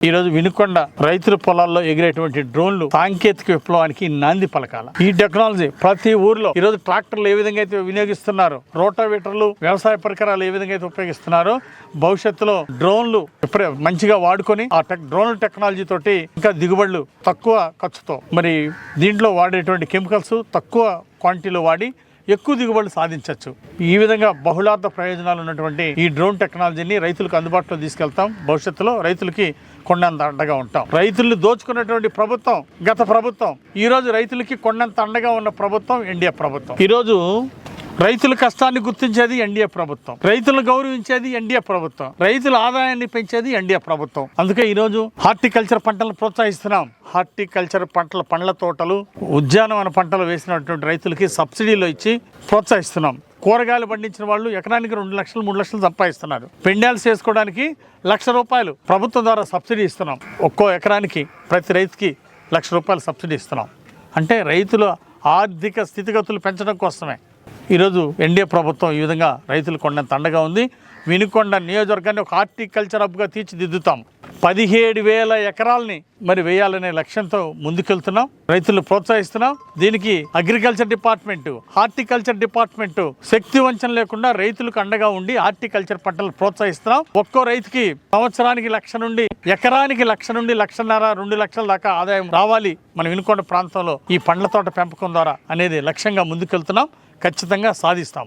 ఈరోజు వినుకొండ రైతుల పొలాల్లో ఎగిరేటువంటి డ్రోన్లు సాంకేతిక విప్లవానికి నాంది పలకాల. ఈ టెక్నాలజీ ప్రతి ఊర్లో ఈ రోజు ట్రాక్టర్లు ఏ విధంగా అయితే వినియోగిస్తున్నారు రోటావేటర్లు వ్యవసాయ పరికరాలు ఏ విధంగా అయితే ఉపయోగిస్తున్నారో భవిష్యత్తులో డ్రోన్లు ఇప్పుడే మంచిగా వాడుకొని ఆ టెక్ డ్రోన్ టెక్నాలజీ తోటి ఇంకా దిగుబడులు తక్కువ ఖర్చుతో మరి దీంట్లో వాడేటువంటి కెమికల్స్ తక్కువ క్వాంటిటీలో వాడి ఎక్కువ దిగుబడులు సాధించవచ్చు ఈ విధంగా బహుళార్థ ప్రయోజనాలు ఉన్నటువంటి ఈ డ్రోన్ టెక్నాలజీని రైతులకు అందుబాటులో తీసుకెళ్తాం. భవిష్యత్తులో రైతులకి కొండంత అండగా ఉంటాం. రైతులు దోచుకున్నటువంటి ప్రభుత్వం గత ప్రభుత్వం ఈరోజు రైతులకి కొండంత అండగా ఉన్న ప్రభుత్వం ఎన్డీఏ ప్రభుత్వం. ఈరోజు రైతుల కష్టాన్ని గుర్తించేది ఎన్డీఏ ప్రభుత్వం. రైతులను గౌరవించేది ఎన్డీఏ ప్రభుత్వం. రైతుల ఆదాయాన్ని పెంచేది ఎన్డీఏ ప్రభుత్వం. అందుకే ఈరోజు హార్టికల్చర్ పంటలను ప్రోత్సహిస్తున్నాం. హార్టికల్చర్ పంటల పండ్ల తోటలు ఉద్యానవన పంటలు వేసినటువంటి రైతులకి సబ్సిడీలు ఇచ్చి ప్రోత్సహిస్తున్నాం. కూరగాయలు పండించిన వాళ్ళు ఎకరానికి రెండు లక్షలు మూడు లక్షలు సంపాదిస్తున్నారు. పెండాల్స్ చేసుకోవడానికి లక్ష రూపాయలు ప్రభుత్వం ద్వారా సబ్సిడీ ఇస్తున్నాం. ఒక్కో ఎకరానికి ప్రతి రైతుకి లక్ష రూపాయలు సబ్సిడీ ఇస్తున్నాం. అంటే రైతుల ఆర్థిక స్థితిగతులు పెంచడం కోసమే. ఈరోజు ఎన్డీఏ ప్రభుత్వం ఈ విధంగా రైతులు కొండ తండగా ఉంది. వినుకొండ నియోజకవర్గాన్ని ఒక హార్టికల్చర్ హబ్గా తీర్చిదిద్దుతాం. పదిహేడు వేల ఎకరాలని మరి వేయాలనే లక్ష్యంతో ముందుకెళ్తున్నాం. రైతులు ప్రోత్సహిస్తున్నాం. దీనికి అగ్రికల్చర్ డిపార్ట్మెంట్ హార్టికల్చర్ డిపార్ట్మెంట్ శక్తి వంచన లేకుండా రైతులకు అండగా ఉండి హార్టికల్చర్ పంటలు ప్రోత్సహిస్తున్నాం. ఒక్కో రైతుకి సంవత్సరానికి లక్ష నుండి ఎకరానికి లక్ష నుండి లక్షన్నర రెండు లక్షల దాకా ఆదాయం రావాలి మన వినుకొండ ప్రాంతంలో ఈ పండ్ల తోట పెంపకం ద్వారా అనేది లక్ష్యంగా ముందుకెళ్తున్నాం. ఖచ్చితంగా సాధిస్తాం.